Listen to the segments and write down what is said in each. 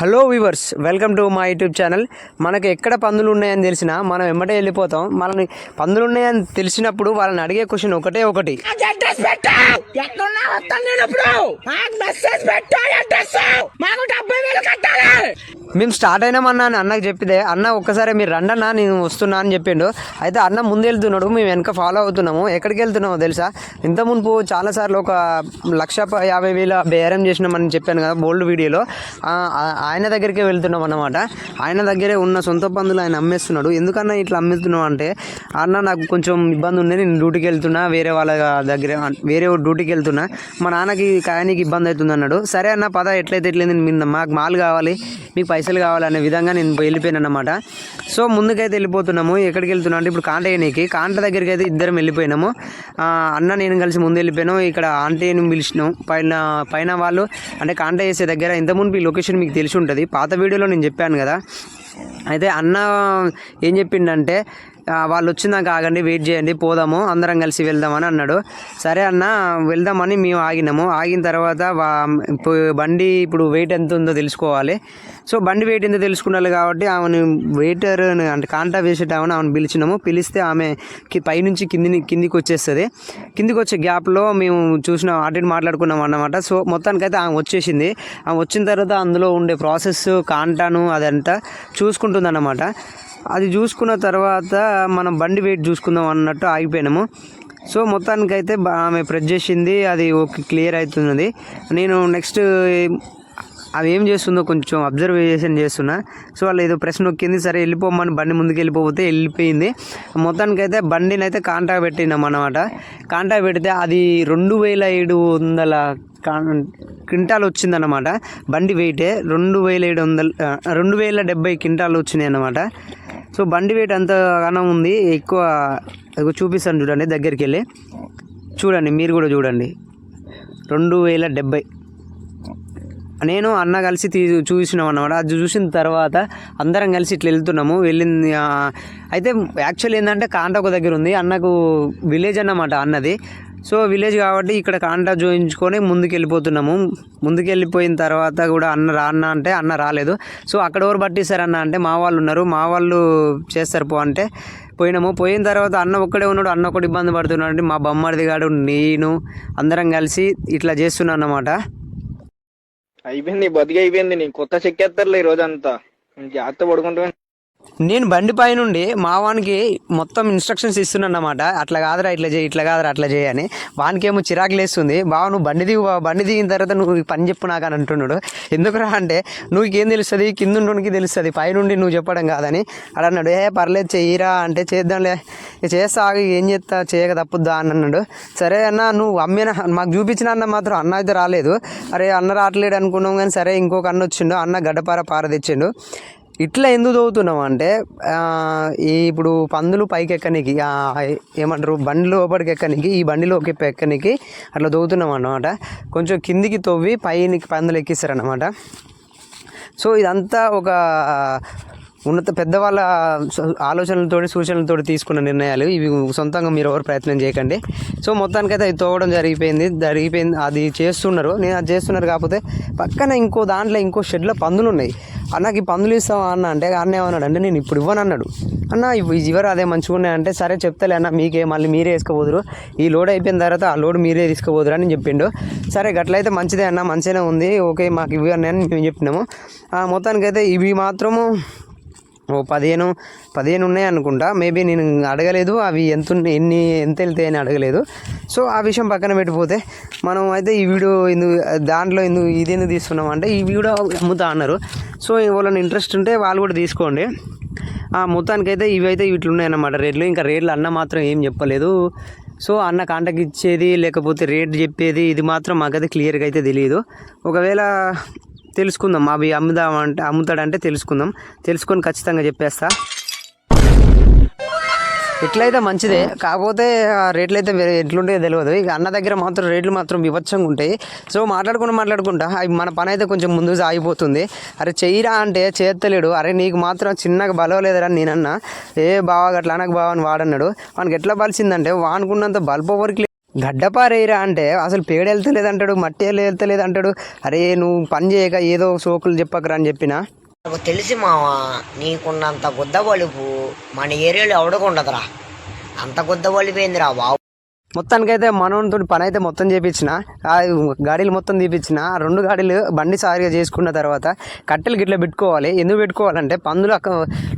Hello viewers welcome to మా YouTube channel. మనకి ఎక్కడ పందులు ఉన్నాయని తెలిసినా మనం వెంబడే వెళ్ళిపోతాం. మనని పందులు ఉన్నాయని తెలిసినప్పుడు వాళ్ళని అడిగే క్వశ్చన్ ఒకటే ఒకటి. మేము స్టార్ట్ అయినామన్నా అని అన్నకు చెప్పితే అన్న ఒక్కసారి మీరు రండి అన్న నేను వస్తున్నా అని చెప్పిండు. అయితే అన్న ముందు వెళ్తున్నాడు మేము వెనక ఫాలో అవుతున్నాము. ఎక్కడికి వెళ్తున్నామో తెలుసా? ఇంత మునుపు చాలాసార్లు ఒక లక్ష యాభై వేల బేరం చేసినామని చెప్పాను కదా బోల్డ్ వీడియోలో. ఆయన దగ్గరికే వెళ్తున్నాం అన్నమాట. ఆయన దగ్గరే ఉన్న సొంత పందులు ఆయన అమ్మేస్తున్నాడు. ఎందుకన్నా ఇట్లా అమ్మేస్తున్నావు అంటే అన్న నాకు కొంచెం ఇబ్బంది ఉంది నేను డ్యూటీకి వెళ్తున్నా వేరే వాళ్ళ దగ్గర వేరే డ్యూటీకి వెళ్తున్నా మా నాన్నకి కాయానికి ఇబ్బంది అవుతుంది అన్నాడు. సరే అన్న పద ఎట్లయితే ఎట్లయింది మీరు మాకు మాల్ కావాలి మీకు పైసలు కావాలనే విధంగా నేను వెళ్ళిపోయాను అనమాట సో ముందుకైతే వెళ్ళిపోతున్నాము. ఎక్కడికి వెళ్తున్నా అంటే ఇప్పుడు కాంట వేయనీకి కాంట దగ్గరికి అయితే ఇద్దరం వెళ్ళిపోయినాము. అన్న నేను కలిసి ముందు వెళ్ళిపోయాను. ఇక్కడ ఆంటీని పిలిచినాం. పైన పైన వాళ్ళు అంటే కాంటయ్య చేసే దగ్గర ఇంతకుముందు ఈ లొకేషన్ మీకు తెలుసు ఉంటుంది. పాత వీడియోలో నేను చెప్పాను కదా. అయితే అన్న ఏం చెప్పిండంటే వాళ్ళు వచ్చిందాక ఆగండి వెయిట్ చేయండి పోదాము అందరం కలిసి వెళ్దామని అన్నాడు. సరే అన్న వెళ్దామని మేము ఆగినాము. ఆగిన తర్వాత ఇప్పుడు బండి ఇప్పుడు వెయిట్ ఎంత ఉందో తెలుసుకోవాలి. సో బండి వెయిట్ ఎంత తెలుసుకున్నారు కాబట్టి ఆమెను వెయిటర్ అంటే కాంటా వేసేటామని ఆమెను పిలిచినాము. పిలిస్తే ఆమె పైనుంచి కిందిని కిందికి వచ్చేస్తుంది. కిందికి వచ్చే గ్యాప్లో మేము చూసిన అటు మాట్లాడుకున్నాం అన్నమాట. సో మొత్తానికైతే ఆమె వచ్చేసింది. ఆమె వచ్చిన తర్వాత అందులో ఉండే ప్రాసెస్ కాంటాను అదంతా చూసుకుంటుంది అన్నమాట అది చూసుకున్న తర్వాత మనం బండి వెయిట్ చూసుకుందాం అన్నట్టు ఆగిపోయినాము. సో మొత్తానికైతే ఆమె ప్రెస్ చేసింది అది ఓకే క్లియర్ అవుతున్నది. నేను నెక్స్ట్ అవి ఏం చేస్తుందో కొంచెం అబ్జర్వేషన్ చేస్తున్నా. సో వాళ్ళు ఏదో ప్రశ్న నొక్కింది సరే వెళ్ళిపోమని బండి ముందుకు వెళ్ళిపోతే వెళ్ళిపోయింది. మొత్తానికైతే బండిని అయితే కాంటాక్ట్ పెట్టినాం అన్నమాట. కాంటా పెడితే అది రెండు వేల ఏడు వందల క్వింటాల్ వచ్చిందన్నమాట బండి వెయిటే రెండు వేల ఏడు వందల రెండు వేల డెబ్బై క్వింటాలు వచ్చినాయి అన్నమాట. సో బండి వెయిట్ అంతగానం ఉంది? ఎక్కువ ఇదిగో చూపిస్తాను చూడండి దగ్గరికి వెళ్ళి చూడండి మీరు కూడా చూడండి. రెండు వేల డెబ్బై. నేను అన్న కలిసి తీ చూసినాం అన్నమాట. అది చూసిన తర్వాత అందరం కలిసి ఇట్లా వెళ్తున్నాము. వెళ్ళింది అయితే యాక్చువల్ ఏంటంటే కాంటా ఒక దగ్గర ఉంది. అన్నకు విలేజ్ అన్నమాట అన్నది. సో విలేజ్ కాబట్టి ఇక్కడ కాంటా చూపించుకొని ముందుకు వెళ్ళిపోతున్నాము ముందుకు వెళ్ళిపోయిన తర్వాత కూడా అన్న రా అన్న అంటే అన్న రాలేదు. సో అక్కడ ఎవరు పట్టిస్తారు అన్న అంటే మా వాళ్ళు ఉన్నారు. మా వాళ్ళు చేస్తారు పో అంటే పోయినాము. పోయిన తర్వాత అన్న ఒక్కడే ఉన్నాడు. అన్న ఒకటి ఇబ్బంది పడుతున్నాడు అంటే మా బొమ్మడిది గాడు నేను అందరం కలిసి ఇట్లా చేస్తున్నాను అన్నమాట. అయిపోయింది బతికి అయిపోయింది. నీ కొత్త చెక్కేస్తారులే ఈ రోజంతా జాగ్రత్త పడుకుంటా నేను బండి పైనుండి మా వానికి మొత్తం ఇన్స్ట్రక్షన్స్ ఇస్తున్నాను అన్నమాట అట్లా కాదురా ఇట్లా చేయి ఇట్లా కాదురా అట్లా చేయి అని. వానికేమో చిరాకు లేస్తుంది. బావ నువ్వు బండి దిగు బావ, బండి దిగిన తర్వాత నువ్వు పని చెప్పు నాకు అని అంటున్నాడు. ఎందుకురా అంటే నువ్వు ఏం తెలుస్తుంది? కింద ఉండడానికి తెలుస్తుంది. పైనుండి నువ్వు చెప్పడం కాదని. అడు అన్నాడు. ఏ పర్లేదు చెయ్యిరా అంటే చేద్దాంలే. చేస్తా ఏం చేస్తా చేయక తప్పుద్దా అని అన్నాడు. సరే అన్న నువ్వు అమ్మిన మాకు చూపించిన అన్న మాత్రం అన్న అయితే రాలేదు. అరే అన్న రావట్లేడు అనుకున్నాం కానీ సరే ఇంకొక అన్న వచ్చిండు. అన్న గడ్డపార పార తెచ్చిండు. ఇట్లా ఎందుకు చదువుతున్నాం అంటే ఈ ఇప్పుడు పందులు పైకి ఎక్కనికి ఏమంటారు బండి లోపలికి ఎక్కనికి ఈ బండిలోకి ఎక్కనికి అట్లా చదువుతున్నాం అన్నమాట. కొంచెం కిందికి తవ్వి పైకి పందులు ఎక్కిస్తారన్నమాట. సో ఇదంతా ఒక ఉన్నత పెద్దవాళ్ళ ఆలోచనలతో సూచనలతో తీసుకున్న నిర్ణయాలు. ఇవి సొంతంగా మీరు ఎవరు ప్రయత్నం చేయకండి. సో మొత్తానికైతే అది తోవడం జరిగిపోయింది. జరిగిపోయింది అది చేస్తున్నారు. నేను అది చేస్తున్నారు కాకపోతే పక్కన ఇంకో దాంట్లో ఇంకో షెడ్లో పందులు ఉన్నాయి అన్నకి పందులు ఇస్తావా అన్న అంటే అన్న ఏమన్నాడు అంటే నేను ఇప్పుడు ఇవ్వను అన్నాడు. అన్న ఇవి ఇవ్వరు అదే మంచిగా ఉన్నాయి. అంటే సరే చెప్తలే అన్న మీకే మళ్ళీ మీరే వేసుకోబోదురు. ఈ లోడ్ అయిపోయిన తర్వాత ఆ లోడ్ మీరే తీసుకోబోదురు అని చెప్పిండు. సరే గట్లయితే మంచిదే అన్న మంచిగానే ఉంది. ఓకే మాకు ఇవి అని మేము చెప్పినాము. ఆ, మొత్తానికైతే ఇవి మాత్రము ఓ పదిహేను పదిహేను ఉన్నాయి అనుకుంటా. మేబీ నేను అడగలేదు అవి ఎంత ఎన్ని ఎంత వెళ్తాయి అని అడగలేదు. సో ఆ విషయం పక్కన పెట్టిపోతే మనం అయితే ఈ వీడియో ఎందుకు దాంట్లో ఎందుకు ఇదేందుకు తీసుకున్నాం అంటే ఈ వీడియో అమ్ముతా అన్నారు. సో వాళ్ళని ఇంట్రెస్ట్ ఉంటే వాళ్ళు కూడా తీసుకోండి. ఆ మొత్తానికైతే ఇవైతే వీటిలో ఉన్నాయన్నమాట రేట్లు ఇంకా రేట్లు అన్న మాత్రం ఏం చెప్పలేదు. సో అన్న కాంటాక్ట్ ఇచ్చేది లేకపోతే రేట్ చెప్పేది ఇది మాత్రం మాకైతే క్లియర్గా అయితే తెలియదు ఒకవేళ తెలుసుకుందాం. అవి అమ్ముదాం అంటే అమ్ముతాడంటే తెలుసుకుందాం. తెలుసుకొని ఖచ్చితంగా చెప్పేస్తా. ఎట్లయితే మంచిదే కాకపోతే రేట్లు అయితే వేరే ఎట్లుంటాయో తెలియదు ఇక అన్న దగ్గర మాత్రం రేట్లు మాత్రం వివచ్చంగా ఉంటాయి. సో మాట్లాడుకుంటూ మాట్లాడుకుంటా. అవి మన పని అయితే కొంచెం ముందుకు సాగిపోతుంది. అరే చెయ్యిరా అంటే చేత్తలేడు. అరే నీకు మాత్రం చిన్నగా బలవలేదురా నేనన్నా. ఏ బావా అట్లా అనకు బావ అని వాడన్నాడు. వానికి ఎట్లా బలిసిందంటే వానుకున్నంత బల్ప వరకు గడ్డపారేయరా అంటే అసలు పేడ వెళ్తలేదు అంటాడు మట్టి వెళ్తలేదు అంటాడు అరే నువ్వు పని చేయక ఏదో సోకులు చెప్పకరా అని చెప్పిన? నాకు తెలిసి మావా నీకున్నంత గుద్ద బలుపు మన ఏరియాలో ఎవడకుండదురా అంత గుద్ద బలిపోయిందిరా బాబు. మొత్తానికైతే మనోనితో పని అయితే మొత్తం చేపించిన గాడీలు మొత్తం తీపించిన రెండు గాడీలు బండి సారిగా చేసుకున్న తర్వాత కట్టెలు గిట్ల పెట్టుకోవాలి. ఎందుకు పెట్టుకోవాలంటే పందులు అక్క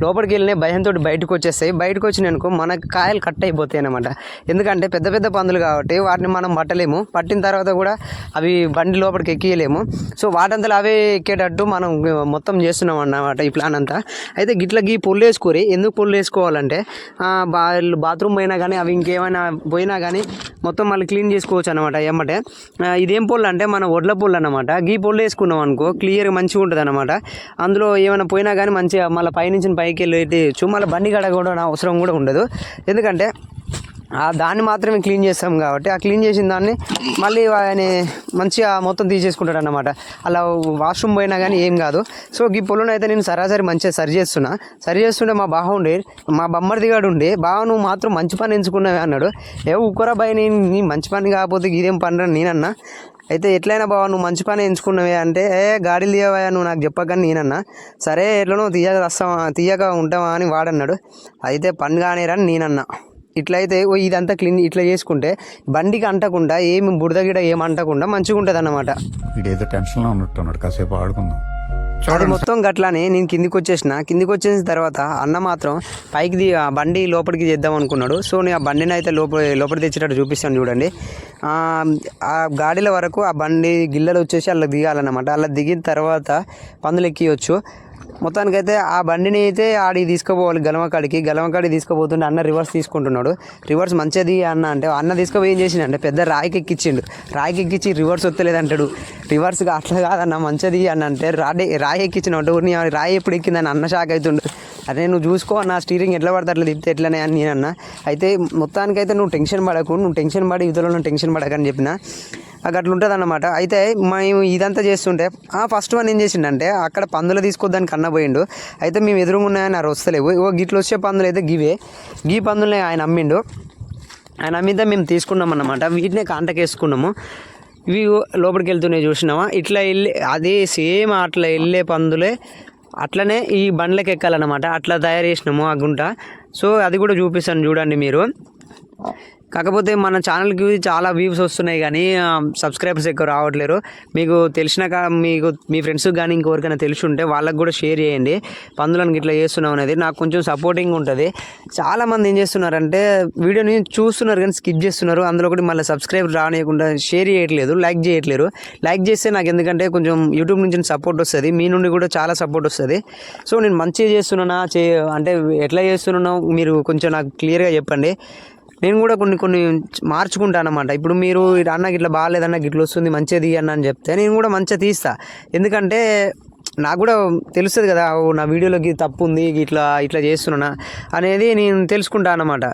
లోపలికి వెళ్ళిన భయంతో బయటకు వచ్చేస్తాయి బయటకు వచ్చినానుకో మనకు కాయలు కట్ అయిపోతాయి అనమాట ఎందుకంటే పెద్ద పెద్ద పందులు కాబట్టి వాటిని మనం పట్టలేము. పట్టిన తర్వాత కూడా అవి బండి లోపలికి ఎక్కియలేము. సో వాటంతలో అవే ఎక్కేటట్టు మనం మొత్తం చేస్తున్నాం అన్నమాట ఈ ప్లాన్ అంతా. అయితే గిట్ల గీ పుల్లు వేసుకోరి ఎందుకు పుల్లు వేసుకోవాలంటే బాత్రూమ్ పోయినా కానీ అవి ఇంకేమైనా పోయినా కానీ మొత్తం మళ్ళీ క్లీన్ చేసుకోవచ్చు అనమాట ఏమంటే ఇదేం పొల్లు అంటే మన వడ్ల పొల్లు అనమాట గీ పొల్లు వేసుకున్నాం అనుకో క్లియర్గా మంచిగా ఉంటుంది అనమాట అందులో ఏమైనా పోయినా కానీ మంచిగా మళ్ళీ పైనుంచి పైకి వెళ్ళి మళ్ళీ బండి కడగడం అవసరం కూడా ఉండదు. ఎందుకంటే దాన్ని మాత్రమే క్లీన్ చేస్తాం కాబట్టి ఆ క్లీన్ చేసిన దాన్ని మళ్ళీ ఆయన మంచిగా మొత్తం తీసేసుకుంటాడు అన్నమాట అలా వాష్రూమ్ పోయినా కానీ ఏం కాదు. సో ఈ పొలం అయితే నేను సరాసరి మంచిగా సరి చేస్తున్నా. సరి చేస్తుంటే మా బావ ఉండే మా బొమ్మడిది గాడు బావ నువ్వు మాత్రం మంచి పని ఎంచుకున్నావే అన్నాడు. ఏ ఉక్కరా బాయ్ నేను నీ మంచి పని కాకపోతే ఇదేం పని రా నేనన్నా. అయితే ఎట్లయినా బావ నువ్వు మంచి పని ఎంచుకున్నావే అంటే ఏ గాడీలు తీయవా నువ్వు నాకు చెప్పకని నేనన్నా. సరే ఎట్లనో తీయక వస్తావా తీయక ఉంటావా అని వాడన్నాడు. అయితే పని కానిరని నేనన్నా. ఇట్లయితే ఓ ఇదంతా క్లీన్ ఇట్లా చేసుకుంటే బండికి అంటకుండా ఏమి బుడద గిడ ఏం అంటకుండా మంచిగా ఉంటుంది అన్నమాట వీడేదో టెన్షన్లో ఉన్నట్టున్నాడు. కాసేపు ఆడుకుందాం. అది మొత్తం గట్లానే నేను కిందికి వచ్చేసిన. కిందికి వచ్చేసిన తర్వాత అన్న మాత్రం పైకి ది ఆ బండి లోపలికి చేద్దాం అనుకున్నాడు. సో నేను ఆ బండిని అయితే లోపల లోపల తెచ్చేటట్టు చూపిస్తాను చూడండి. ఆ, ఆ గాడిల వరకు ఆ బండి గిల్లలు వచ్చేసి అలా దిగాలన్నమాట. అలా దిగిన తర్వాత పందులు ఎక్కియొచ్చు. మొత్తానికైతే ఆ బండిని అయితే ఆడి తీసుకుపోవాలి. గలమకాడికి. గలమకాడికి తీసుకుపోతుంటే అన్న రివర్స్ తీసుకుంటున్నాడు. రివర్స్ మంచిది అన్న అంటే అన్న తీసుకుపోయి ఏం చేసిండు అంటే పెద్ద రాయికి ఎక్కించిండు రాయికి ఎక్కిచ్చి రివర్స్ వస్తలేదంటాడు రివర్స్గా అట్లా కాదన్న మంచిది అన్న అంటే రాయి రాయి ఎక్కించిన ఊరిని రాయి ఎప్పుడు ఎక్కిందని అన్న షాక్ అవుతుండు అదే నువ్వు చూసుకో నా స్టీరింగ్ ఎట్లా పడితే అట్లా తిప్పితే ఎట్లనే అని నేను అన్న అయితే మొత్తానికైతే నువ్వు టెన్షన్ పడకు నువ్వు టెన్షన్ పడి ఇతరులను టెన్షన్ పడకని చెప్పిన. అట్లా ఉంటుంది అనమాట అయితే మేము ఇదంతా చేస్తుంటే ఫస్ట్ వన్ ఏం చేసిండంటే అక్కడ పందులు తీసుకొద్దానికి అన్న పోయిండు. అయితే మేము ఎదురుగా ఉన్నాయని అవి వస్తలేవు ఓ గిట్లు వచ్చే పందులు అయితే గివే. గీ పందులనే ఆయన అమ్మిండు. ఆయన అమ్మితే మేము తీసుకున్నాం అన్నమాట. వీటినే కాంటాక్ట్ వేసుకున్నాము ఇవి లోపలికి వెళ్తున్నాయి చూసినావా? ఇట్లా వెళ్ళి అదే సేమ్ అట్లా వెళ్ళే పందులే అట్లనే ఈ బండ్లకి ఎక్కాలన్నమాట. అట్లా తయారు చేసినాము ఆ గుంట. సో అది కూడా చూపిస్తాను చూడండి మీరు. కాకపోతే మన ఛానల్కి చాలా వ్యూస్ వస్తున్నాయి కానీ సబ్స్క్రైబర్స్ ఎక్కువ రావట్లేరు. మీకు తెలిసిన మీకు మీ ఫ్రెండ్స్ కానీ ఇంకెవరికైనా తెలిసి ఉంటే వాళ్ళకి కూడా షేర్ చేయండి. పందులను ఇట్లా చేస్తున్నాం అనేది నాకు కొంచెం సపోర్టింగ్ ఉంటుంది. చాలామంది ఏం చేస్తున్నారంటే వీడియోని చూస్తున్నారు కానీ స్కిప్ చేస్తున్నారు. అందులో ఒకటి మళ్ళీ సబ్స్క్రైబ్ రానియకుండా షేర్ చేయట్లేదు లైక్ చేయట్లేరు. లైక్ చేస్తే నాకు ఎందుకంటే కొంచెం యూట్యూబ్ నుంచి సపోర్ట్ వస్తుంది. మీ నుండి కూడా చాలా సపోర్ట్ వస్తుంది. సో నేను మంచిగా చేస్తున్నానా? చే అంటే ఎట్లా చేస్తున్నానో మీరు కొంచెం నాకు క్లియర్గా చెప్పండి. నేను కూడా కొన్ని కొన్ని మార్చుకుంటాను అనమాట ఇప్పుడు మీరు అన్న గిట్ల ఇట్లా బాగాలేదన్న గిట్ల వస్తుంది మంచిది అన్న అని చెప్తే నేను కూడా మంచిగా తీస్తా. ఎందుకంటే నాకు కూడా తెలుస్తుంది కదా నా వీడియోలోకి తప్పు ఉంది ఇట్లా ఇట్లా చేస్తున్నానా అనేది నేను తెలుసుకుంటాను అనమాట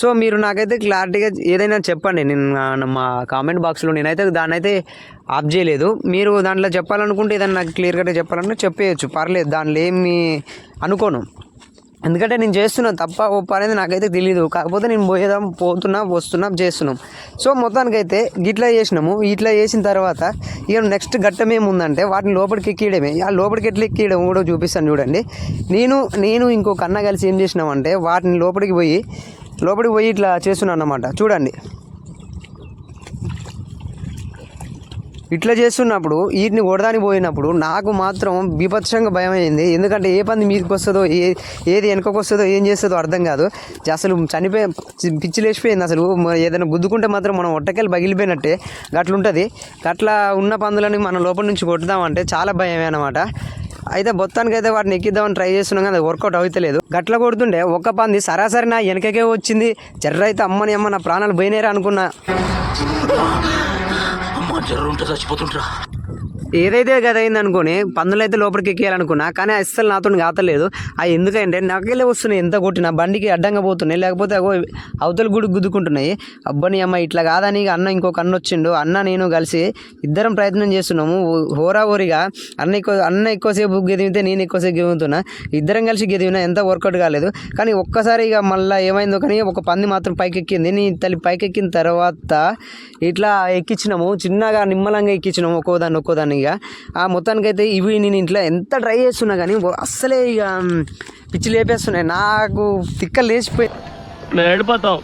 సో మీరు నాకైతే క్లారిటీగా ఏదైనా చెప్పండి నేను మా కామెంట్ బాక్స్లో నేనైతే దాన్ని అయితే ఆప్ చేయలేదు. మీరు దాంట్లో చెప్పాలనుకుంటే ఏదైనా నాకు క్లియర్గా చెప్పాలంటే చెప్పేయచ్చు. పర్లేదు దాంట్లో ఏమి అనుకోను. ఎందుకంటే నేను చేస్తున్నా తప్ప ఒప్ప అనేది నాకైతే తెలియదు కాకపోతే నేను పోయేదాం పోతున్నా వస్తున్నా చేస్తున్నాం. సో మొత్తానికైతే గిట్లా చేసినాము. ఇట్లా చేసిన తర్వాత ఇక నెక్స్ట్ ఘట్టం ఏముందంటే వాటిని లోపలికి ఎక్కియడమే. ఆ లోపలికి ఎట్లా ఎక్కియడం కూడా చూపిస్తాను చూడండి. నేను నేను ఇంకొక అన్న కలిసి ఏం చేసినామంటే వాటిని లోపలికి పోయి లోపలికి పోయి ఇట్లా చేస్తున్నాను అన్నమాట. చూడండి. ఇట్లా చేస్తున్నప్పుడు వీటిని కొడదాని పోయినప్పుడు నాకు మాత్రం బీభత్సంగా భయం అయింది ఎందుకంటే ఏ పంది మీదకి వస్తుందో ఏ ఏది వెనకకు వస్తుందో ఏం చేస్తుందో అర్థం కాదు. అసలు చనిపోయి పిచ్చి లేచిపోయింది అసలు. ఏదైనా గుద్దుకుంటే మాత్రం మనం ఒట్టకెళ్ళి పగిలిపోయినట్టే గట్లుంటుంది. గట్లా ఉన్న పందులని మనం లోపల నుంచి కొట్టుదామంటే చాలా భయమే అనమాట అయితే మొత్తానికి అయితే వాటిని ఎక్కిద్దామని ట్రై చేస్తున్నాం కానీ అది వర్కౌట్ అవుతలేదు. గట్ల కొడుతుంటే ఒక్క పంది సరాసరి నా వెనకకే వచ్చింది. జర్ర అయితే అమ్మని అమ్మ నా ప్రాణాలు పోయినారా అనుకున్నా. జ్వరం ఉంటే చచ్చిపోతుంటారా ఏదైతే గది అయింది అనుకోని పందులు అయితే లోపలికి ఎక్కేయాలనుకున్నా కానీ అస్సలు నాతో కాతలేదు. అవి ఎందుకంటే నాకెళ్ళే వస్తున్నాయి ఎంత కొట్టినా బండికి అడ్డంగా పోతున్నాయి లేకపోతే అగో అవతల గుడి గుద్దుకుంటున్నాయి. అబ్బని అమ్మ ఇట్లా కాదని ఇక అన్న ఇంకొక అన్న వచ్చిండు అన్న నేను కలిసి ఇద్దరం ప్రయత్నం చేస్తున్నాము. హోరా హోరిగా అన్న ఎక్కువ అన్న ఎక్కువసేపు గెదిమితే నేను ఎక్కువసేపు గెదుముతున్నా ఇద్దరం కలిసి గెదివినా ఎంత వర్కౌట్ కాలేదు. కానీ ఒక్కసారి ఇక మళ్ళీ ఏమైందో కానీ ఒక పంది మాత్రం పైకి ఎక్కింది నీ తల్లి పైకి ఎక్కిన తర్వాత ఇట్లా ఎక్కించినాము చిన్నగా నిమ్మలంగా ఎక్కించినాము ఒక్కో దాన్ని ఒక్కో దాన్ని ఇక. ఆ మొత్తానికైతే ఇవి నేను ఇంట్లో ఎంత ట్రై చేస్తున్నా కానీ అస్సలే ఇక పిచ్చి లేపేస్తున్నాయి. నాకు తిక్క లేచిపోయి మేము వెళ్ళిపోతాం.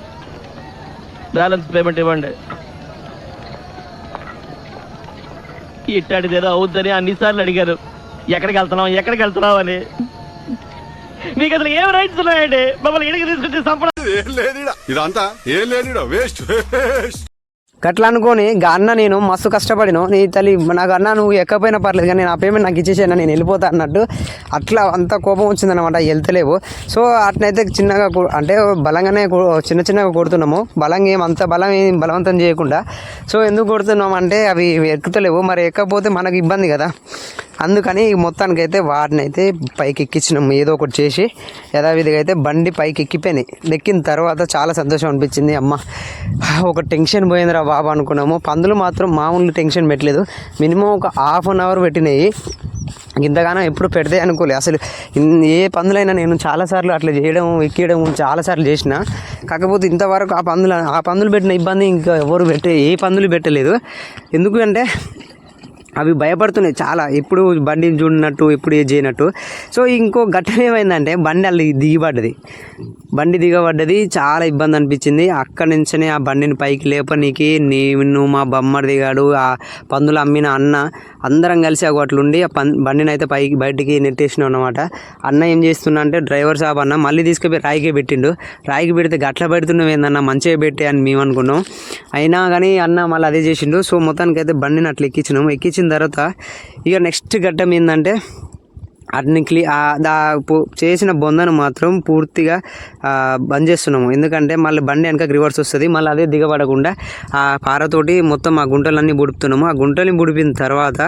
బ్యాలెన్స్ పేమెంట్ ఇవ్వండి. ఇట్టాడిది ఏదో అవుద్దని అన్నిసార్లు అడిగారు. ఎక్కడికి వెళ్తున్నాం ఎక్కడికి వెళ్తున్నాం అని. మీకు అసలు ఏం రైట్స్ ఉన్నాయండి? మమ్మల్ని ఇడికి తీసుకొచ్చి సంపద ఏం లేనిడా ఇదంతా ఏం లేనిడా వేస్ట్ వేస్ట్ గట్లా అనుకొని అన్న నేను మస్తు కష్టపడిను నీ తల్లి నాకు అన్న నువ్వు ఎక్కపోయినా పర్లేదు కానీ నా పేమెంట్ నాకు ఇచ్చేసాను నేను వెళ్ళిపోతా అన్నట్టు అట్లా అంత కోపం వచ్చిందనమాట వెళ్తలేవు. సో అట్నైతే చిన్నగా అంటే బలంగానే చిన్న చిన్నగా కొడుతున్నాము. బలంగా ఏం అంత బలం ఏం బలవంతం చేయకుండా. సో ఎందుకు కొడుతున్నాం అంటే అవి ఎక్కుతలేవు. మరి ఎక్కకపోతే మనకు ఇబ్బంది కదా. అందుకని మొత్తానికైతే వాటిని అయితే పైకి ఎక్కించినాం ఏదో ఒకటి చేసి యథావిధిగా అయితే బండి పైకి ఎక్కిపోయినాయి ఎక్కిన తర్వాత చాలా సంతోషం అనిపించింది. అమ్మ ఒక టెన్షన్ పోయిందిరా బాబు అనుకున్నాము. పందులు మాత్రం మామూలు టెన్షన్ పెట్టలేదు. మినిమం ఒక హాఫ్ అన్ అవర్ పెట్టినాయి. ఇంతగానో ఎప్పుడు పెడితే అనుకోలే. అసలు ఏ పందులైనా నేను చాలాసార్లు అట్లా చేయడం ఎక్కియడం చాలాసార్లు చేసిన. కాకపోతే ఇంతవరకు ఆ పందులు ఆ పందులు పెట్టిన ఇబ్బంది ఇంకా ఎవరు పెట్టే ఏ పందులు పెట్టలేదు. ఎందుకంటే అవి భయపడుతున్నాయి చాలా. ఎప్పుడు బండిని చూడినట్టు ఎప్పుడు ఏది చేయనట్టు. సో ఇంకో ఘట్టం ఏమైందంటే బండి అల్లి దిగిపడ్డది బండి దిగబడ్డది చాలా ఇబ్బంది అనిపించింది. అక్కడి నుంచే ఆ బండిని పైకి లేపనీకి నేను మా బొమ్మడి దిగాడు ఆ పందులు అమ్మిన అన్న అందరం కలిసి ఒక అట్లుండి ఆ పం బండిని అయితే పైకి బయటికి నెట్టేసినాం అనమాట అన్న ఏం చేస్తున్నా అంటే డ్రైవర్ సాబ్ అన్న మళ్ళీ తీసుకుపోయి రాయికే పెట్టిండు. రాయికి పెడితే గట్ల పెడుతున్నాం ఏందన్న మంచిగా పెట్టే అని మేము అనుకున్నాం. అయినా కానీ అన్న మళ్ళీ అదే చేసిండు. సో మొత్తానికి అయితే బండిని అట్లా ఎక్కించినాం ఎక్కించిన తర్వాత ఇక నెక్స్ట్ ఘట్టం ఏంటంటే అట్ని క్లీ దా చేసిన బొందను మాత్రం పూర్తిగా బంద్ చేస్తున్నాము. ఎందుకంటే మళ్ళీ బండి వెనక రివర్స్ వస్తుంది. మళ్ళీ అదే దిగబడకుండా ఆ పారతోటి మొత్తం ఆ గుంటలన్నీ బుడుపుతున్నాము. ఆ గుంటల్ని బుడిపిన తర్వాత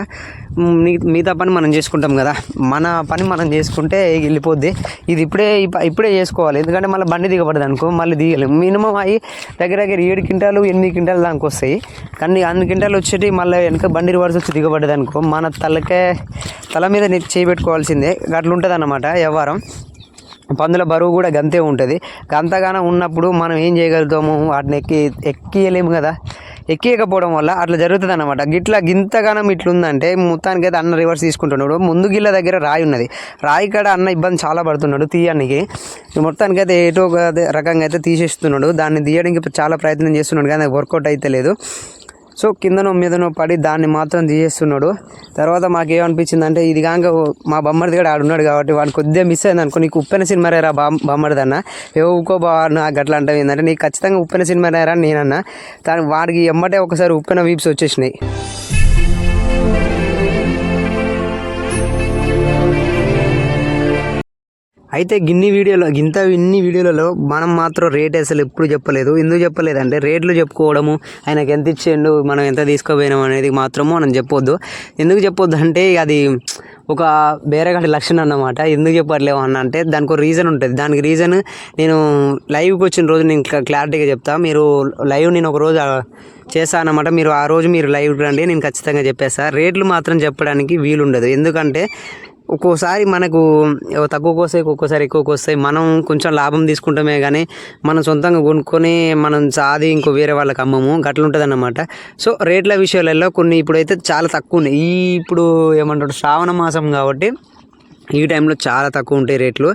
మిగతా పని మనం చేసుకుంటాం కదా. మన పని మనం చేసుకుంటే వెళ్ళిపోద్ది. ఇది ఇప్పుడే ఇప్పుడే చేసుకోవాలి. ఎందుకంటే మళ్ళీ బండి దిగబడదు అనుకో మళ్ళీ దిగలేము మినిమం అవి దగ్గర దగ్గర ఏడు క్వింటాలు ఎనిమిది క్వింటాలు దానికి వస్తాయి. కానీ అన్ని క్వింటాలు వచ్చేటి మళ్ళీ వెనక బండి రివర్స్ వచ్చి దిగబడ్డది అనుకో మన తలకే తల మీద నెత్తి చేయబెట్టుకోవాల్సిందే అట్లుంటుంది అన్నమాట వ్యవహారం. పందుల బరువు కూడా గంతే ఉంటుంది. గంతగానం ఉన్నప్పుడు మనం ఏం చేయగలుగుతాము? వాటిని ఎక్కి ఎక్కియలేము కదా. ఎక్కియకపోవడం వల్ల అట్లా జరుగుతుంది అనమాట గిట్లా గింతగానం ఇట్లుందంటే మొత్తానికి అయితే అన్న రివర్స్ తీసుకుంటున్నాడు. ముందు గిల్ల దగ్గర రాయి ఉన్నది. రాయి కాడ అన్న ఇబ్బంది చాలా పడుతున్నాడు తీయడానికి. మొత్తానికి అయితే ఏటో ఒక రకంగా అయితే తీసేస్తున్నాడు. దాన్ని తీయడానికి చాలా ప్రయత్నం చేస్తున్నాడు కానీ వర్కౌట్ అయితే లేదు. సో కిందనో మీదనో పడి దాన్ని మాత్రం తీసేస్తున్నాడు. తర్వాత మాకేమనిపించింది అంటే ఇది కాక మా బొమ్మడిది కూడా ఆడున్నాడు కాబట్టి వాడిని కొద్దిగా మిస్ అయింది అనుకో నీకు ఉప్పెన సినిమా రేరా బామ్ బొమ్మడిది అన్న ఏ ఊకో బా నాకు అట్లా అంటే ఏంటంటే నీకు ఖచ్చితంగా ఉప్పెన సినిమా రేరా నేనన్నా. దాని వాడికి ఎమ్మటే ఒకసారి ఉప్పెన వీప్స్ వచ్చేసినాయి. అయితే గిన్ని వీడియోలో గింత ఇన్ని వీడియోలలో మనం మాత్రం రేట్ అసలు ఎప్పుడు చెప్పలేదు. ఎందుకు చెప్పలేదంటే రేట్లు చెప్పుకోవడము ఆయనకు ఎంత ఇచ్చిండు మనం ఎంత తీసుకోపోయినాం అనేది మాత్రము మనం చెప్పొద్దు. ఎందుకు చెప్పొద్దు అంటే అది ఒక బేరగాడి లక్షణం అన్నమాట. ఎందుకు చెప్పట్లేవు అన్న అంటే దానికి ఒక రీజన్ ఉంటుంది. దానికి రీజన్ నేను లైవ్కి వచ్చిన రోజు నేను క్లారిటీగా చెప్తా. మీరు లైవ్ నేను ఒక రోజు చేస్తా అన్నమాట. మీరు ఆ రోజు మీరు లైవ్ రండి నేను ఖచ్చితంగా చెప్పేస్తా. రేట్లు మాత్రం చెప్పడానికి వీలుండదు. ఎందుకంటే ఒక్కోసారి మనకు తక్కువకి వస్తాయి ఒక్కొక్కసారి ఎక్కువకి వస్తాయి మనం కొంచెం లాభం తీసుకుంటామే కానీ మనం సొంతంగా కొనుక్కొని మనం సాది ఇంకో వేరే వాళ్ళకి అమ్మము గట్ల ఉంటుంది అన్నమాట సో రేట్ల విషయాలలో కొన్ని ఇప్పుడైతే చాలా తక్కువ ఉన్నాయి. ఈ ఇప్పుడు ఏమంటారు శ్రావణ మాసం కాబట్టి ఈ టైంలో చాలా తక్కువ ఉంటాయి రేట్లు.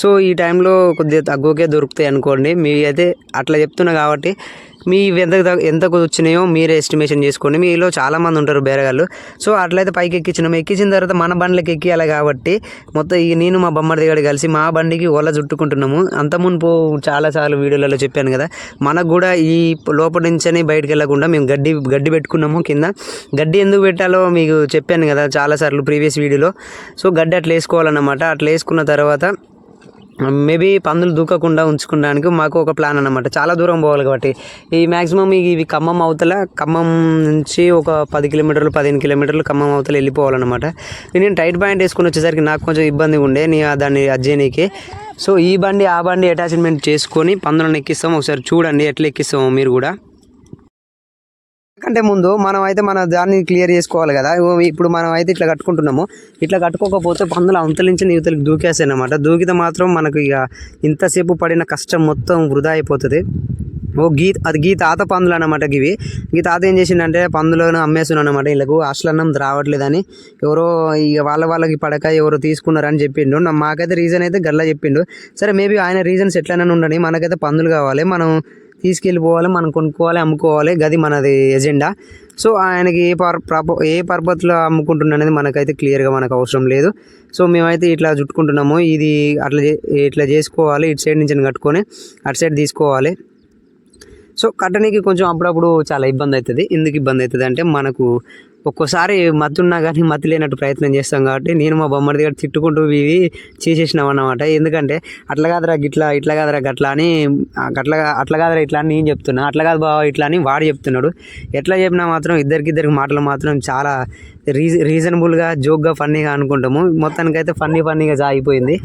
సో ఈ టైంలో కొద్దిగా తక్కువకే దొరుకుతాయి అనుకోండి. మీ అయితే అట్లా చెప్తున్నా కాబట్టి మీ ఎంత ఎంతకు వచ్చినాయో మీరే ఎస్టిమేషన్ చేసుకోండి. మీలో చాలామంది ఉంటారు బేరగాళ్ళు. సో అట్లయితే పైకి ఎక్కించినాం ఎక్కించిన తర్వాత మన బండ్లకి ఎక్కియాలి కాబట్టి మొత్తం ఈ నేను మా బొమ్మడి దగ్గర కలిసి మా బండికి ఒళ్ళ చుట్టుకుంటున్నాము. అంత మునుపు చాలాసార్లు వీడియోలలో చెప్పాను కదా. మనకు కూడా ఈ లోపల నుంచని బయటకు వెళ్ళకుండా మేము గడ్డి గడ్డి పెట్టుకున్నాము కింద. గడ్డి ఎందుకు పెట్టాలో మీకు చెప్పాను కదా చాలాసార్లు ప్రీవియస్ వీడియోలో. సో గడ్డి అట్లా వేసుకోవాలన్నమాట. అట్లా వేసుకున్న తర్వాత Um, మేబీ పందులు దూకకుండా ఉంచుకోవడానికి మాకు ఒక ప్లాన్ అన్నమాట. చాలా దూరం పోవాలి కాబట్టి. ఈ మ్యాక్సిమం ఇవి ఖమ్మం అవతల ఖమ్మం నుంచి ఒక పది కిలోమీటర్లు పదిహేను కిలోమీటర్లు ఖమ్మం అవతల వెళ్ళిపోవాలన్నమాట. నేను టైట్ పాయింట్ వేసుకుని వచ్చేసరికి నాకు కొంచెం ఇబ్బందిగా ఉండే నీ దాన్ని అజ్జేనికి. సో ఈ బండి ఆ బండి అటాచ్మెంట్ చేసుకొని పందులను ఎక్కిస్తాం. ఒకసారి చూడండి ఎట్లా ఎక్కిస్తామో మీరు కూడా. కంటే ముందు మనం అయితే మన దాన్ని క్లియర్ చేసుకోవాలి కదా. ఇప్పుడు మనం అయితే ఇట్లా కట్టుకుంటున్నాము. ఇట్లా కట్టుకోకపోతే పందులు అంతలించిన యువతలకు దూకేస్తాయి అన్నమాట దూకితే మాత్రం మనకు ఇక ఇంతసేపు పడిన కష్టం మొత్తం వృధా అయిపోతుంది. ఓ గీ అది గీ తాత పందులు అనమాట ఇవి గీ తాత ఏం చేసిండంటే పందులను అమ్మేస్తున్నాను అనమాట వీళ్ళకు హాస్టల్ అన్నం రావట్లేదని. ఎవరో ఇక వాళ్ళ వాళ్ళకి పడక ఎవరో తీసుకున్నారని చెప్పిండు. మాకైతే రీజన్ అయితే గల్లా చెప్పిండు. సరే మేబీ ఆయన రీజన్స్ ఎట్లైనా ఉండని మనకైతే పందులు కావాలి. మనం తీసుకెళ్ళిపోవాలి మనం కొనుక్కోవాలి అమ్ముకోవాలి. గది మనది ఎజెండా. సో ఆయనకి ఏ పర్ ప్రాప ఏ పర్పత్లో అమ్ముకుంటున్నా అనేది మనకైతే క్లియర్గా మనకు అవసరం లేదు. సో మేమైతే ఇట్లా చుట్టుకుంటున్నాము. ఇది అట్లా చే- ఇట్లా చేసుకోవాలి. ఇటు సైడ్ నుంచి కట్టుకొని అటు సైడ్ తీసుకోవాలి. సో కట్టడానికి కొంచెం అప్పుడప్పుడు చాలా ఇబ్బంది అవుతుంది. ఎందుకు ఇబ్బంది అవుతుంది అంటే మనకు ఒక్కోసారి మత్తు ఉన్నా కానీ మత్తు లేనట్టు ప్రయత్నం చేస్తాం కాబట్టి నేను మా బొమ్మడి దగ్గర తిట్టుకుంటూ ఇవి చేసేసినాం అన్నమాట. ఎందుకంటే అట్లా కాదురా గిట్లా ఇట్లా కాదురా గట్లా అని అట్లా అట్లా కాదురా ఇట్లా అని నేను చెప్తున్నా. అట్లా కాదు బావ ఇట్లా అని వాడు చెప్తున్నాడు. ఎట్లా చెప్పినా మాత్రం ఇద్దరికిద్దరికి మాటలు మాత్రం చాలా రీజ రీజనబుల్గా జోక్గా ఫన్నీగా అనుకుంటాము. మొత్తానికైతే ఫన్నీ ఫన్నీగా సాగిపోయింది.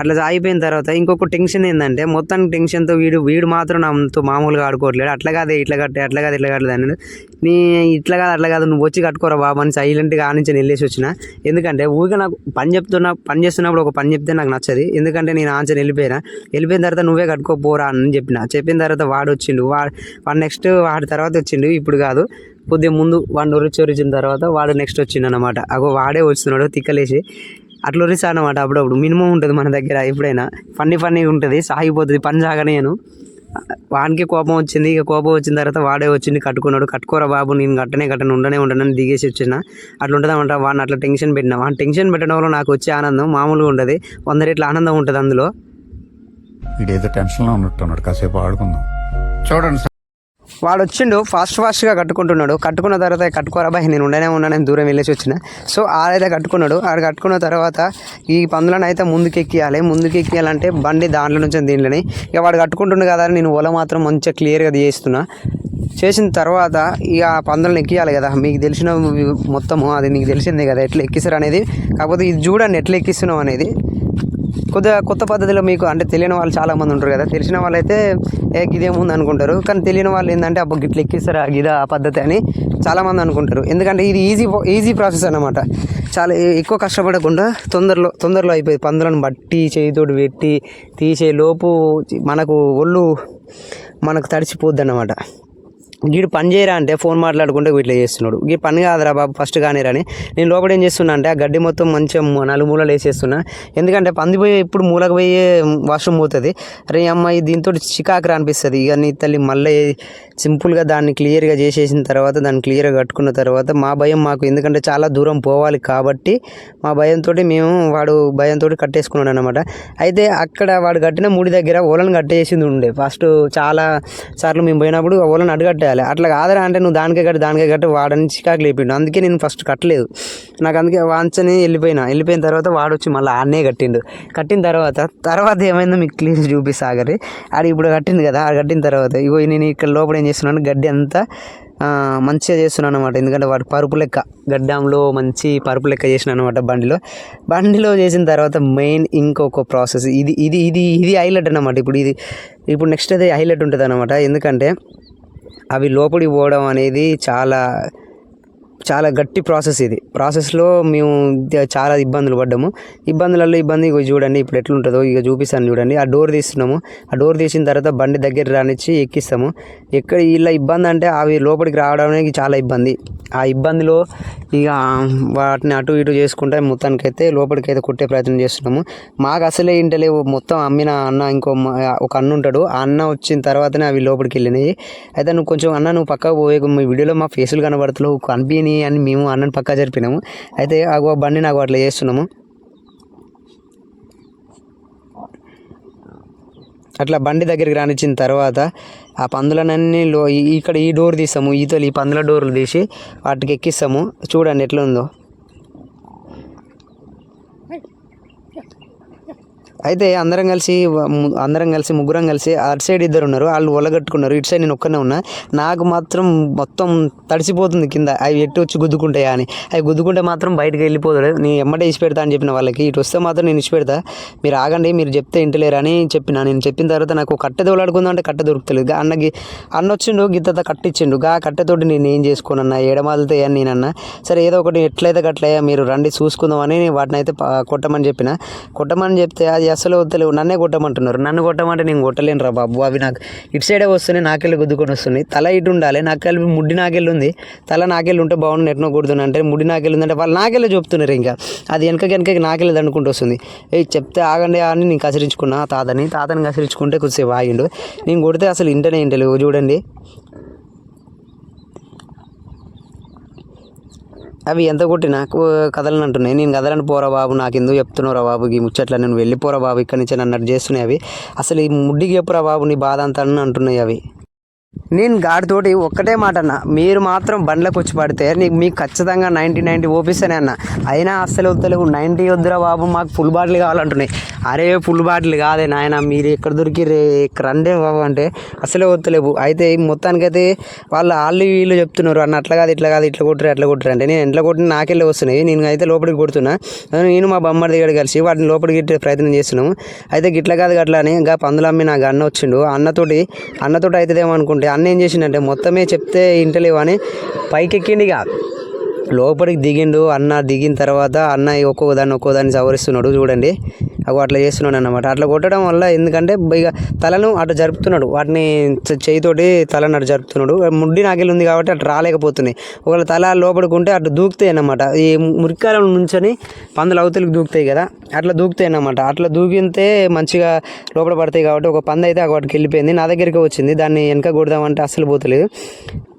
అట్లా సాగిపోయిన తర్వాత ఇంకొక టెన్షన్ ఏంటంటే మొత్తానికి టెన్షన్తో వీడు వీడు మాత్రం నాతో మామూలుగా ఆడుకోవట్లేడు. అట్లా కాదే ఇట్లా కట్టే అట్లా కాదు ఇట్లా కట్టలేదు అని నీ ఇట్లా కాదు అట్లా కాదు నువ్వు వచ్చి కట్టుకోరా బాబు అని సైలెంట్గా ఆనించి వెళ్ళేసి వచ్చిన. ఎందుకంటే ఊరికే నాకు పని చెప్తున్నా పని చేస్తున్నప్పుడు ఒక పని చెప్తే నాకు నచ్చదు. ఎందుకంటే నేను ఆన్సర్ వెళ్ళిపోయినా. వెళ్ళిపోయిన తర్వాత నువ్వే కట్టుకోపోరా అని చెప్పిన. చెప్పిన తర్వాత వాడు వచ్చిండు. వాడు వాడు నెక్స్ట్ వాడి తర్వాత వచ్చిండు. ఇప్పుడు కాదు. కొద్దిగా ముందు వాడిని ఒరిచి ఒరిచిన తర్వాత వాడు నెక్స్ట్ వచ్చిండు అనమాట అగో వాడే వస్తున్నాడు తిక్కలేసి. అట్లా ఉరిసా అనమాట అప్పుడప్పుడు. మినిమం ఉంటుంది మన దగ్గర ఎప్పుడైనా. ఫన్నీ ఫన్నీ ఉంటుంది. సాగిపోతుంది. పని సాగనేను వానికి కోపం వచ్చింది. ఇక కోపం వచ్చిన తర్వాత వాడే వచ్చింది కట్టుకున్నాడు. కట్టుకోరా బాబు నేను కట్టనే కట్టను ఉండనే ఉండనని దిగేసి వచ్చిన అట్లా ఉంటుందన్నమాట వాడిని అట్లా టెన్షన్ పెట్టిన. వాడిని టెన్షన్ పెట్టడం వల్ల నాకు వచ్చే ఆనందం మామూలుగా ఉంటుంది. వంద రేట్ల ఆనందం ఉంటుంది అందులో. ఇదేదో టెన్షన్లో ఉన్నట్టు కాసేపు ఆడుకుందాం. చూడండి వాడు వచ్చిండు ఫాస్ట్ ఫాస్ట్గా కట్టుకుంటున్నాడు. కట్టుకున్న తర్వాత కట్టుకోరా బాయ్ నేను ఉండనే ఉన్నానని దూరం వెళ్ళేసి వచ్చిన. సో ఆడైతే కట్టుకున్నాడు. ఆడ కట్టుకున్న తర్వాత ఈ పందులను అయితే ముందుకెక్కియాలి. ముందుకెక్కియాలంటే బండి దాంట్లో నుంచి దీంట్లోని. ఇక వాడు కట్టుకుంటుండు కదా అని నేను ఓల మాత్రం మంచిగా క్లియర్గా చేస్తున్నా చేసిన తర్వాత ఇక ఆ పందులను ఎక్కియాలి కదా. మీకు తెలిసిన మొత్తము అది మీకు తెలిసిందే కదా ఎట్లా ఎక్కిస్తారు అనేది. కాకపోతే ఇది చూడండి ఎట్లా ఎక్కిస్తున్నాం అనేది. కొద్దిగా కొత్త పద్ధతిలో మీకు అంటే తెలియని వాళ్ళు చాలా మంది ఉంటారు కదా. తెలిసిన వాళ్ళైతే ఏ గిదేముంది అనుకుంటారు. కానీ తెలియని వాళ్ళు ఏంటంటే అబ్బా గిట్ల ఎక్కిస్తారా గిదా ఆ పద్ధతి అని చాలామంది అనుకుంటారు. ఎందుకంటే ఇది ఈజీ ఈజీ ప్రాసెస్ అన్నమాట. చాలా ఎక్కువ కష్టపడకుండా తొందరలో తొందరలో అయిపోయింది పందులను బట్టి చేయితోటి పెట్టి తీసే లోపు మనకు ఒళ్ళు మనకు తడిచిపోద్ది అన్నమాట. వీడు పని చేయరా అంటే ఫోన్ మాట్లాడుకుంటే ఇట్లా చేస్తున్నాడు. ఈ పని కాదురా బాబు ఫస్ట్ కానిరని నేను లోపల ఏం చేస్తున్నా అంటే ఆ గడ్డి మొత్తం మంచిగా నలుమూలలు వేసేస్తున్నా. ఎందుకంటే పంది పోయి ఇప్పుడు మూలకు పోయి వాష్రూమ్ పోతుంది. అరే ఈ అమ్మాయి దీంతో చికాకు అనిపిస్తుంది. ఇక నీ తల్లి మళ్ళీ సింపుల్గా దాన్ని క్లియర్గా చేసేసిన తర్వాత దాన్ని క్లియర్గా కట్టుకున్న తర్వాత మా భయం మాకు. ఎందుకంటే చాలా దూరం పోవాలి కాబట్టి మా భయంతో మేము వాడు భయంతో కట్టేసుకున్నాడు అనమాట అయితే అక్కడ వాడు కట్టిన ముడి దగ్గర ఓలను కట్టేసింది ఉండే. ఫస్ట్ చాలా సార్లు మేము పోయినప్పుడు ఓలను ఓలను చేయాలి. అట్లా కాదరా అంటే నువ్వు దానికే కట్టి దానికే కట్టి వాడని చికాకు లేపిండు. అందుకే నేను ఫస్ట్ కట్టలేదు. నాకు అందుకే వాంచని వెళ్ళిపోయినా. వెళ్ళిపోయిన తర్వాత వాడు వచ్చి మళ్ళీ ఆడనే కట్టిండు. కట్టిన తర్వాత తర్వాత ఏమైందో మీకు క్లీన్ చూపిస్తా ఆగరి ఆడు ఇప్పుడు కట్టింది కదా ఆడు కట్టిన తర్వాత ఇగో నేను ఇక్కడ లోపల ఏం చేస్తున్నాను గడ్డి అంతా మంచిగా చేస్తున్నాను అనమాట ఎందుకంటే వాడు పరుపు లెక్క గడ్డంలో మంచి పరుపు లెక్క చేసిన అనమాట బండిలో. బండిలో చేసిన తర్వాత మెయిన్ ఇంకొక ప్రాసెస్. ఇది ఇది ఇది ఇది హైలైట్ అనమాట ఇప్పుడు ఇది ఇప్పుడు నెక్స్ట్ అయితే హైలైట్ ఉంటుంది అనమాట ఎందుకంటే అవి లోపలికి పోవడం అనేది చాలా చాలా గట్టి ప్రాసెస్ ఇది. ప్రాసెస్లో మేము చాలా ఇబ్బందులు పడ్డాము. ఇబ్బందులలో ఇబ్బంది చూడండి ఇప్పుడు ఎట్లుంటుందో ఇక చూపిస్తాను చూడండి. ఆ డోర్ తీస్తున్నాము. ఆ డోర్ తీసిన తర్వాత బండి దగ్గర రానిచ్చి ఎక్కిస్తాము. ఎక్కడ ఇలా ఇబ్బంది అంటే అవి లోపలికి రావడానికి చాలా ఇబ్బంది. ఆ ఇబ్బందిలో ఇక వాటిని అటు ఇటు చేసుకుంటే మొత్తానికైతే లోపలికి అయితే కుట్టే ప్రయత్నం చేస్తున్నాము. మాకు అసలే ఇంటలేవు. మొత్తం అమ్మిన అన్న ఇంకో ఒక అన్న ఉంటాడు. ఆ అన్న వచ్చిన తర్వాతనే అవి లోపలికి వెళ్ళినాయి. అయితే నువ్వు కొంచెం అన్న నువ్వు పక్కకు పోయే మీ వీడియోలో మా ఫేసులు కనబడుతున్నావు కనిపించి అని మేము అన్నని పక్క జరిపినాము. అయితే ఆ బండి నాకు అట్లా చేస్తున్నాము. అట్లా బండి దగ్గరికి రానిచ్చిన తర్వాత ఆ పందులనన్నీ లో ఇక్కడ ఈ డోర్ తీస్తాము ఈతలు ఈ పందుల డోర్లు తీసి వాటికి ఎక్కిస్తాము. చూడండి ఎట్లా అయితే అందరం కలిసి అందరం కలిసి ముగ్గురం కలిసి అటు సైడ్ ఇద్దరు ఉన్నారు. వాళ్ళు ఒలగట్టుకున్నారు. ఇటు సైడ్ నేను ఒక్కనే ఉన్నా. నాకు మాత్రం మొత్తం తడిసిపోతుంది కింద. అవి ఎట్టు వచ్చి గుద్దుకుంటాయా అని. అవి గుద్దుకుంటే మాత్రం బయటకు వెళ్ళిపోతాడు. నేను ఎమ్మటే ఇచ్చి పెడతా అని చెప్పిన వాళ్ళకి. ఇటు వస్తే మాత్రం నేను ఇచ్చి పెడతా. మీరు ఆగండి మీరు చెప్తే ఇంటలేరు అని చెప్పిన. నేను చెప్పిన తర్వాత నాకు కట్టె తోలాడుకుందాం అంటే కట్టె దొరుకుతలేదు. అన్నకి అన్న వచ్చిండు గిత్త కట్టించిండు గా కట్టెతోటి నేను ఏం చేసుకోనన్నా ఎడమాలతో అని నేనన్నా సరే ఏదో ఒకటి ఎట్లయితే కట్లయ్యా మీరు రండి చూసుకుందామని వాటిని అయితే కొట్టమని చెప్పిన. కొట్టమని చెప్తే అది అసలు వద్దలేవు నన్నే కొట్టమంటున్నారు. నన్ను కొట్టమంటే నేను కొట్టలేను రా బాబు. అవి నాకు ఇటు సైడే వస్తున్నాయి నాకెళ్ళి గుద్దుకొని వస్తున్నాయి. తల ఇటు ఉండాలి నాకెళ్ళి ముడ్డి నాకెళ్ళి ఉంది. తల నాకెళ్ళి ఉంటే బాగుండు ఎట్నో కొడుతున్నా అంటే ముడి నాకెళ్ళి ఉందంటే వాళ్ళు నాకెళ్ళి చెప్తున్నారు ఇంకా. అది వెనక వెనకకి నాకెళ్ళి దండుకుంటూ వస్తుంది. ఏ చెప్తే ఆగండి అని నేను కసిరించుకున్నా తాతని తాతని కసిరించుకుంటే కొద్దిసేపు ఆగిండు. నేను కొడితే అసలు ఇంటనే ఇంటలేవు చూడండి. అవి ఎంత కొట్టినా నాకు కదలని అంటున్నాయి. నేను కదలని పోరా బాబు నాకు ఎందుకు రా బాబు ఈ ముచ్చట్ల నేను వెళ్ళిపోరా బాబు ఇక్కడి నుంచి నన్ను చేస్తున్నాయి అవి. అసలు ఈ ముడ్డికి చెప్పురా బాబు నీ బాధ అంతా అంటున్నాయి అవి. నేను గాడితోటి ఒక్కటే మాట అన్న మీరు మాత్రం బండ్లకు వచ్చి పడితే నీకు మీకు ఖచ్చితంగా నైంటీ నైంటీ ఓపిస్తేనే అన్న. అయినా అస్సలు వద్దలేవు నైంటీ వద్దురా బాబు మాకు ఫుల్ బాటిల్ కావాలంటున్నాయి. అరే ఫుల్ బాటిల్ కాదే నాయన మీరు ఎక్కడ దొరికి రే రండే బాబు అంటే అసలే వద్దలేవు. అయితే మొత్తానికైతే వాళ్ళు వాళ్ళు వీళ్ళు చెప్తున్నారు అన్న అట్లా కాదు ఇట్లా కాదు ఇట్లా కొట్టురు అట్లా కొట్టురు అంటే. నేను ఎంట్లో కొట్టిన నాకెళ్ళి వస్తున్నాయి. నేను అయితే లోపలికి కొడుతున్నా. నేను మా బొమ్మడి దగ్గర కలిసి వాటిని లోపలికి ఇట్టే ప్రయత్నం చేస్తున్నాము. అయితే గిట్ల కాదు గట్లా అని ఇంకా పందులు అమ్మి నాకు అన్న వచ్చిండు. అన్నతోటి అన్నతోటి అవుతుందేమో అనుకుంటే అన్న ఏం చేసిండంటే మొత్తమే చెప్తే ఇంటలేవు అని పైకి ఎక్కిండు ఇక. లోపలికి దిగిండు అన్న దిగిన తర్వాత అన్న ఒక్కో దాన్ని ఒక్కో దాన్ని సవరిస్తున్నాడు చూడండి. అగో అట్లా చేస్తున్నాడు అన్నమాట. అట్లా కొట్టడం వల్ల ఎందుకంటే ఇక తలను అటు జరుపుతున్నాడు. వాటిని చేయితోటి తలను అటు జరుపుతున్నాడు. ముడ్డి నాకెళ్ళి ఉంది కాబట్టి అటు రాలేకపోతున్నాయి ఒకవేళ తల లోపడుకుంటే అటు దూకుతాయి అన్నమాట. ఈ మురికాయల నుంచొని పందులు అవతలికి దూకుతాయి కదా అట్లా దూకుతాయి అన్నమాట. అట్లా దూకితే మంచిగా లోపల పడతాయి కాబట్టి ఒక పంది అయితే అక్కడికి వెళ్ళిపోయింది నా దగ్గరికి వచ్చింది. దాన్ని వెనక కొడదామంటే అస్సలు పోతలేదు.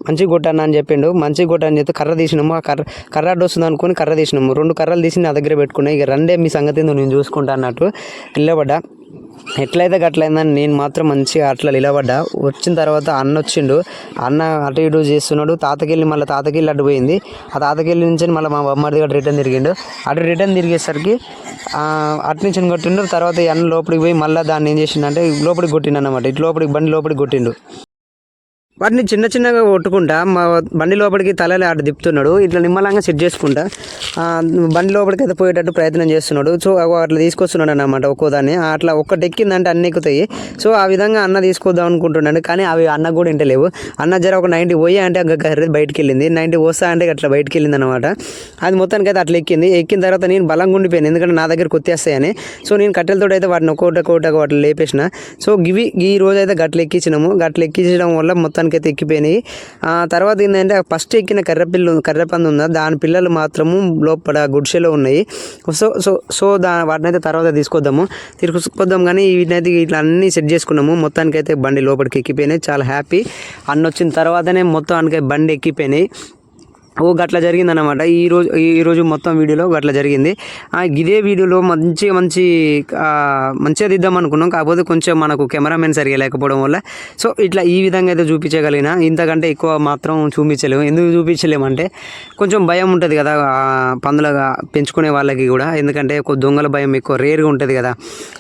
మంచిగా కొట్టాను అని చెప్పిండు. మంచిగా కొట్టాను చెప్తే కర్ర తీసినాము. ఆ కర్ర కర్ర అడ్డు వస్తుంది అనుకుని కర్ర తీసినాము. రెండు కర్రలు తీసి నా దగ్గర పెట్టుకున్నాయి ఇక రండే మీ సంగతి ఏందో నేను చూసుకుంటా అన్నట్టు నిలబడ్డా. ఎట్లయితే గట్లయిందని నేను మాత్రం మంచిగా అట్లా నిలబడ్డా. వచ్చిన తర్వాత అన్న వచ్చిండు. అన్న అటు ఇటు చేస్తున్నాడు. తాతకెళ్ళి మళ్ళీ తాతకెళ్ళి అడ్డు పోయింది. ఆ తాతకెళ్ళి నుంచి మళ్ళీ మా బొమ్మడి దగ్గర రిటర్న్ తిరిగిండు. అటు రిటర్న్ తిరిగేసరికి అటు నుంచి కొట్టిండు? తర్వాత ఈ అన్న లోపలికి పోయి మళ్ళీ దాన్ని ఏం చేసిండంటే లోపలికి కొట్టిండు అన్నమాట. ఇటు లోపలికి బండి లోపలికి కొట్టిండు. వాటిని చిన్న చిన్నగా కొట్టుకుంటా మా బండి లోపలికి తలలు ఆట దిప్తున్నాడు ఇట్లా నిమ్మలంగా సెట్ చేసుకుంటా. బండి లోపలికి అయితే పోయేటట్టు ప్రయత్నం చేస్తున్నాడు. సో అట్లా తీసుకొస్తున్నాడు అనమాట ఒక్కో దాన్ని. అట్లా ఒక్కటి ఎక్కిందంటే అన్ని ఎక్కుతాయి. సో ఆ విధంగా అన్న తీసుకొద్దాం అనుకుంటున్నాడు కానీ అవి అన్న కూడా ఇంటలేవు అన్న జర ఒక నైంటీ పోయి అంటే ఆ బయటికి వెళ్ళింది. నైంటీ వస్తా అంటే అట్లా బయటికి వెళ్ళింది అనమాట అది మొత్తానికి అయితే అట్లా ఎక్కింది. ఎక్కిన తర్వాత నేను బలంగా ఉండిపోయాను ఎందుకంటే నా దగ్గర కొత్తేస్తాయని సో నేను కట్టెలతో అయితే వాటిని ఒక్కొక్కటి ఒక్కొక్కటి అట్లా లేపేసిన. సో గివి ఈ రోజు అయితే గట్ల ఎక్కించినాము గట్ల ఎక్కించడం వల్ల మొత్తానికి అయితే ఎక్కిపోయినాయి. ఆ తర్వాత ఏంటంటే ఫస్ట్ ఎక్కిన కర్ర పిల్ల ఉందా? దాని పిల్లలు మాత్రము లోపల గుడిసెలో ఉన్నాయి. సో సో సో దా వాటిని అయితే తర్వాత తీసుకొద్దాము. తీసుకొద్దాం కానీ వీటినైతే ఇట్లా అన్నీ సెట్ చేసుకున్నాము. మొత్తానికైతే బండి లోపలికి ఎక్కిపోయినాయి. చాలా హ్యాపీ. అన్న వచ్చిన తర్వాతనే మొత్తానికి బండి ఎక్కిపోయినాయి. ఓ గట్ల జరిగిందన్నమాట. ఈ రోజు ఈరోజు మొత్తం వీడియోలో గట్ల జరిగింది. ఇదే వీడియోలో మంచి మంచి మంచిగా దిద్దాం అనుకున్నాం. కాకపోతే కొంచెం మనకు కెమెరామెన్ సరిగా లేకపోవడం వల్ల. సో ఇట్లా ఈ విధంగా అయితే చూపించగలిగిన ఇంతకంటే ఎక్కువ మాత్రం చూపించలేము. ఎందుకు చూపించలేమంటే కొంచెం భయం ఉంటుంది కదా పందులుగా పెంచుకునే వాళ్ళకి కూడా. ఎందుకంటే దొంగల భయం ఎక్కువ రేర్గా ఉంటుంది కదా.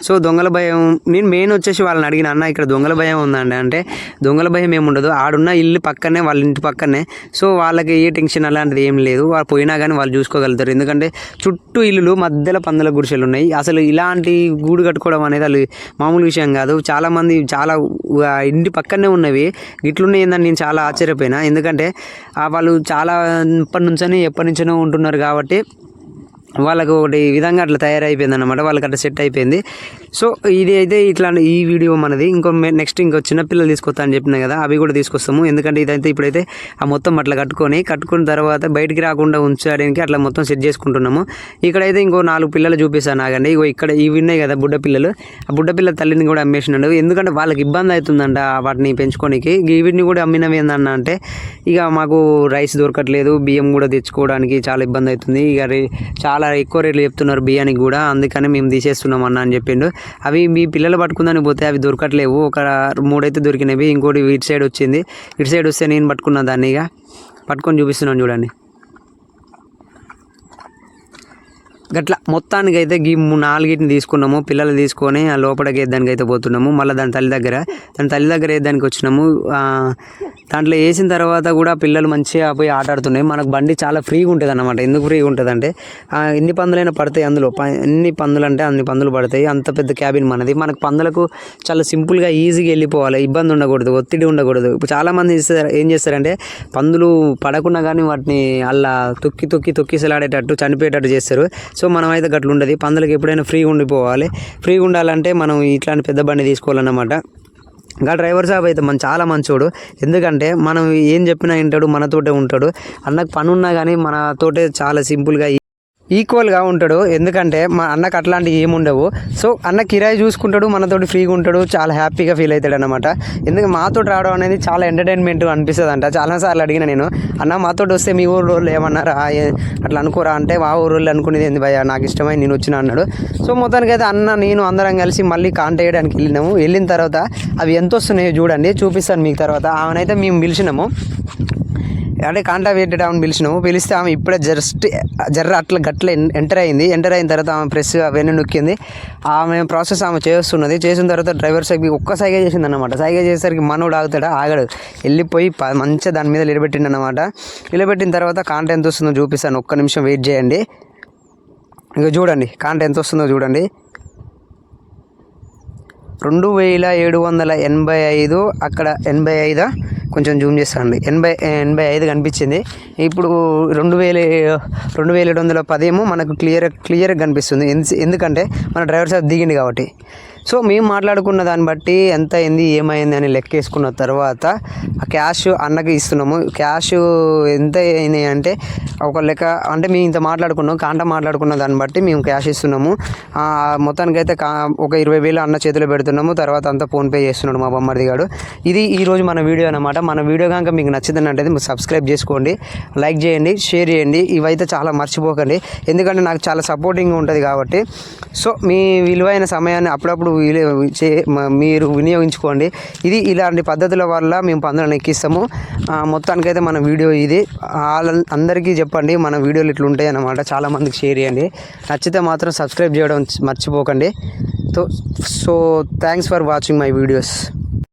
సో దొంగల భయం నేను మెయిన్ వచ్చేసి వాళ్ళని అడిగిన అన్న ఇక్కడ దొంగల భయం ఉందండి అంటే దొంగల భయం ఏముండదు. ఆడున్న ఇల్లు పక్కనే వాళ్ళ ఇంటి పక్కనే. సో వాళ్ళకి ఏ టెన్షన్ అలాంటిది ఏం లేదు. వాళ్ళు పోయినా కానీ వాళ్ళు చూసుకోగలుగుతారు. ఎందుకంటే చుట్టూ ఇల్లులు మధ్యలో పందుల గుడిసెలు ఉన్నాయి. అసలు ఇలాంటి గూడు కట్టుకోవడం అనేది వాళ్ళు మామూలు విషయం కాదు. చాలామంది చాలా ఇంటి పక్కనే ఉన్నవి. ఇట్లున్నాయి ఏందని నేను చాలా ఆశ్చర్యపోయినా. ఎందుకంటే వాళ్ళు చాలా ఎప్పటి నుంచని ఎప్పటి నుంచో ఉంటున్నారు కాబట్టి వాళ్ళకు ఒకటి విధంగా అట్లా తయారైపోయింది అనమాట వాళ్ళకి అట్లా సెట్ అయిపోయింది. సో ఇది అయితే ఇట్లా ఈ వీడియో మనది. ఇంకో నెక్స్ట్ ఇంకో చిన్నపిల్లలు తీసుకొస్తా అని చెప్పిన కదా అవి కూడా తీసుకొస్తాము. ఎందుకంటే ఇదైతే ఇప్పుడైతే ఆ మొత్తం అట్లా కట్టుకొని కట్టుకున్న తర్వాత బయటికి రాకుండా ఉంచడానికి అట్లా మొత్తం సెట్ చేసుకుంటున్నాము. ఇక్కడైతే ఇంకో నాలుగు పిల్లలు చూపిస్తాను ఆగండి ఇగో ఇక్కడ ఇవి ఉన్నాయి కదా బుడ్డ పిల్లలు. ఆ బుడ్డ పిల్లల తల్లిని కూడా అమ్మేసినాడు. ఎందుకంటే వాళ్ళకి ఇబ్బంది అవుతుందంట వాటిని పెంచుకోనికి. వీటిని కూడా అమ్మినవి ఏందన్న అంటే ఇక మాకు రైస్ దొరకట్లేదు బియ్యం కూడా తెచ్చుకోవడానికి చాలా ఇబ్బంది అవుతుంది. ఇక చాలా ఎక్కువ రేట్లు చెప్తున్నారు బియ్యానికి కూడా. అందుకని మేము తీసేస్తున్నాం అన్న అని చెప్పిండు. అవి మీ పిల్లలు పట్టుకుందని పోతే అవి దొరకట్లేవు. ఒక మూడైతే దొరికినవి. ఇంకోటి ఇటు సైడ్ వచ్చింది. ఇటు సైడ్ వస్తే నేను పట్టుకున్నా దాన్ని ఇక. పట్టుకొని చూపిస్తున్నాను చూడండి. గట్ల మొత్తానికి అయితే గీ నాలుగింటిని నాలుగిటిని తీసుకున్నాము పిల్లలు తీసుకొని ఆ లోపలికి వేద్దానికి అయితే పోతున్నాము. మళ్ళీ దాని తల్లి దగ్గర దాని తల్లి దగ్గర వేద్దానికి వచ్చినాము. దాంట్లో వేసిన తర్వాత కూడా పిల్లలు మంచిగా పోయి ఆట ఆడుతున్నాయి మనకు బండి చాలా ఫ్రీగా ఉంటుంది అనమాట ఎందుకు ఫ్రీగా ఉంటుంది అంటే ఎన్ని పందులైనా పడతాయి అందులో. ప- ఎన్ని పందులు అంటే అన్ని పందులు పడతాయి. అంత పెద్ద క్యాబిన్ మనది. మనకు పందులకు చాలా సింపుల్గా ఈజీగా వెళ్ళిపోవాలి. ఇబ్బంది ఉండకూడదు ఒత్తిడి ఉండకూడదు. ఇప్పుడు చాలామంది చేస్తారు ఏం చేస్తారంటే పందులు పడకుండా కానీ వాటిని అలా తొక్కి తొక్కి తొక్కిసలాడేటట్టు చనిపోయేటట్టు చేస్తారు. సో మనం అయితే అట్లా ఉండదు పందులకు ఎప్పుడైనా ఫ్రీగా ఉండిపోవాలి ఫ్రీగా ఉండాలంటే మనం ఇట్లాంటి పెద్ద బండి తీసుకోవాలన్నమాట. ఇంకా డ్రైవర్ సాబ్ అయితే మన చాలా మంచోడు. ఎందుకంటే మనం ఏం చెప్పినా వింటాడు మనతోటే ఉంటాడు. అన్నకు పని ఉన్నా కానీ మనతోటే చాలా సింపుల్గా ఈక్వల్గా ఉంటాడు. ఎందుకంటే మా అన్నకు అట్లాంటివి ఏముండవు సో అన్న కిరాయి చూసుకుంటాడు మనతోటి ఫ్రీగా ఉంటాడు చాలా హ్యాపీగా ఫీల్ అవుతాడు అనమాట ఎందుకంటే మాతో రావడం అనేది చాలా ఎంటర్టైన్మెంట్ అనిపిస్తుంది అంట చాలాసార్లు అడిగిన నేను అన్న మాతో వస్తే మీ ఊరు వాళ్ళు ఏమన్నారా? అట్లా అనుకోరా అంటే మా ఊరు వాళ్ళు అనుకునేది ఏంది భయ్యా? నాకు ఇష్టమై నేను వచ్చిన అన్నాడు. సో మొత్తానికి అయితే అన్న నేను అందరం కలిసి మళ్ళీ కాంట వేయడానికి వెళ్ళినాము. వెళ్ళిన తర్వాత అవి ఎంత వస్తున్నాయో చూడండి చూపిస్తాను మీకు తర్వాత. ఆమెనైతే మేము పిలిచినాము. అంటే కాంటా పెట్టడం పిలిచినాము. పిలిస్తే ఆమె ఇప్పుడే జస్ట్ జర్ర అట్లా గట్ల ఎంటర్ అయింది. ఎంటర్ అయిన తర్వాత ఆమె ప్రెస్ అవన్నీ నొక్కింది. ఆమె ప్రాసెస్ ఆమె చేస్తున్నది. చేసిన తర్వాత డ్రైవర్ సైకి ఒక్క సైగే చేసింది అనమాట సైగే చేసేసరికి మనోడు ఆగుతాడా? ఆగడు. వెళ్ళిపోయి ప- మంచిగా దాని మీద నిలబెట్టిండు అనమాట నిలబెట్టిన తర్వాత కాంట ఎంత వస్తుందో చూపిస్తాను. ఒక్క నిమిషం వెయిట్ చేయండి. ఇక చూడండి. కాంట ఎంత వస్తుందో చూడండి. రెండు వేల ఏడు వందల ఎనభై ఐదు అక్కడ ఎనభై ఐదా? కొంచెం జూమ్ చేస్తానండి. ఎనభై ఎనభై ఐదు కనిపించింది. ఇప్పుడు రెండు వేల రెండు వేల ఏడు వందల పదేమో మనకు క్లియర్ క్లియర్గా కనిపిస్తుంది. ఎందు- ఎందుకంటే మన డ్రైవర్ సార్ దిగింది కాబట్టి. సో మేము మాట్లాడుకున్న దాన్ని బట్టి ఎంత అయింది ఏమైంది అని లెక్క వేసుకున్న తర్వాత ఆ క్యాష్ అన్నకి ఇస్తున్నాము. క్యాష్ ఎంత అయినాయి అంటే ఒక లెక్క అంటే మేము ఇంత మాట్లాడుకున్నాం కాంట మాట్లాడుకున్న దాన్ని బట్టి మేము క్యాష్ ఇస్తున్నాము. మొత్తానికైతే మొత్తానికి అయితే కా ఒక ఇరవై వేలు అన్న చేతిలో పెడుతున్నాము తర్వాత అంతా ఫోన్పే చేస్తున్నాడు మా బొమ్మర్ది గారు ఇది ఈరోజు మన వీడియో అనమాట మన వీడియో కనుక మీకు నచ్చిందంటే మీరు సబ్స్క్రైబ్ చేసుకోండి లైక్ చేయండి షేర్ చేయండి. ఇవైతే చాలా మర్చిపోకండి. ఎందుకంటే నాకు చాలా సపోర్టింగ్ ఉంటుంది కాబట్టి. సో మీ విలువైన సమయాన్ని అప్పుడప్పుడు మీరు వినియోగించుకోండి. ఇది ఇలాంటి పద్ధతుల వల్ల మేము పందులను ఎక్కిస్తాము. ఆ, మొత్తానికైతే మన వీడియో ఇది. వాళ్ళ అందరికీ చెప్పండి మన వీడియోలు ఇట్లా ఉంటాయి అన్నమాట చాలామందికి షేర్ చేయండి. నచ్చితే మాత్రం సబ్స్క్రైబ్ చేయడం మర్చిపోకండి. So so thanks for watching my videos